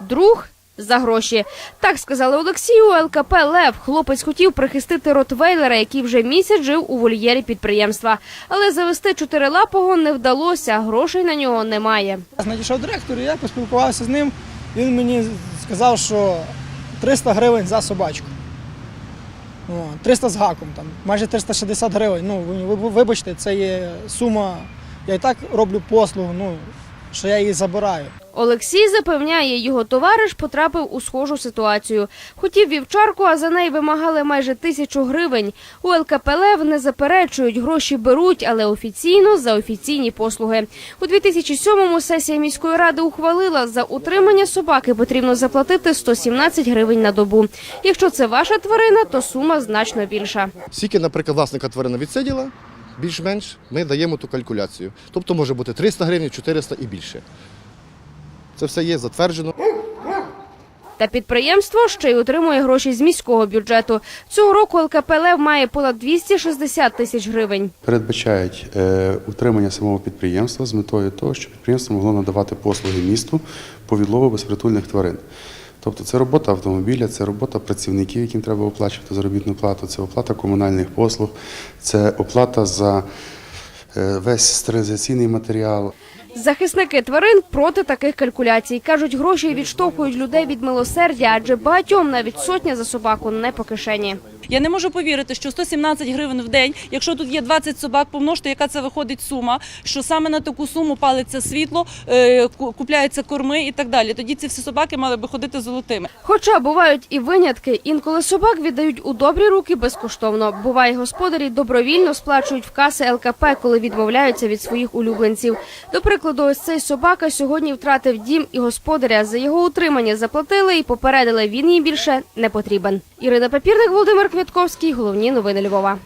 друг. За гроші так сказали Олексію. ЛКП Лев. Хлопець хотів прихистити ротвейлера, який вже місяць жив у вольєрі підприємства. Але завести чотирилапого не вдалося. Грошей на нього немає. Надійшов директор, і я поспілкувався з ним. Він мені сказав, що 300 гривень за собачку. О, 300 з гаком, там, майже 360 гривень. Ну, ви- ви- вибачте, це є сума. Я і так роблю послугу, ну, що я її забираю. Олексій запевняє, його товариш потрапив у схожу ситуацію. Хотів вівчарку, а за неї вимагали майже тисячу гривень. У ЛКП «Лев» не заперечують, гроші беруть, але офіційно за офіційні послуги. У 2007-му сесія міської ради ухвалила, за утримання собаки потрібно заплатити 117 гривень на добу. Якщо це ваша тварина, то сума значно більша. Скільки, наприклад, власника тварина відсиділа, більш-менш ми даємо ту калькуляцію. Тобто може бути 300 гривень, 400 і більше. Це все є затверджено. Та підприємство ще й отримує гроші з міського бюджету. Цього року ЛКП «Лев» має понад 260 тисяч гривень. передбачають е, утримання самого підприємства з метою того, щоб підприємство могло надавати послуги місту по відлову безпритульних тварин. Тобто це робота автомобіля, це робота працівників, яким треба оплачувати заробітну плату, це оплата комунальних послуг, це оплата за е, весь стерилізаційний матеріал. Захисники тварин проти таких калькуляцій. Кажуть, гроші відштовхують людей від милосердя, адже багатьом навіть сотня за собаку не по кишені. Я не можу повірити, що 117 гривень в день, якщо тут є 20 собак, помножте, яка це виходить сума, що саме на таку суму палиться світло, е, купляються корми і так далі. Тоді ці всі собаки мали би ходити золотими. Хоча бувають і винятки, інколи собак віддають у добрі руки безкоштовно. Буває, господарі добровільно сплачують в каси ЛКП, коли відмовляються від своїх улюбленців. До прикладу, ось цей собака сьогодні втратив дім і господаря. За його утримання заплатили і попередили, він їм більше не потрібен. Ірина Папірник, Володимир Квятковський. Головні новини Львова.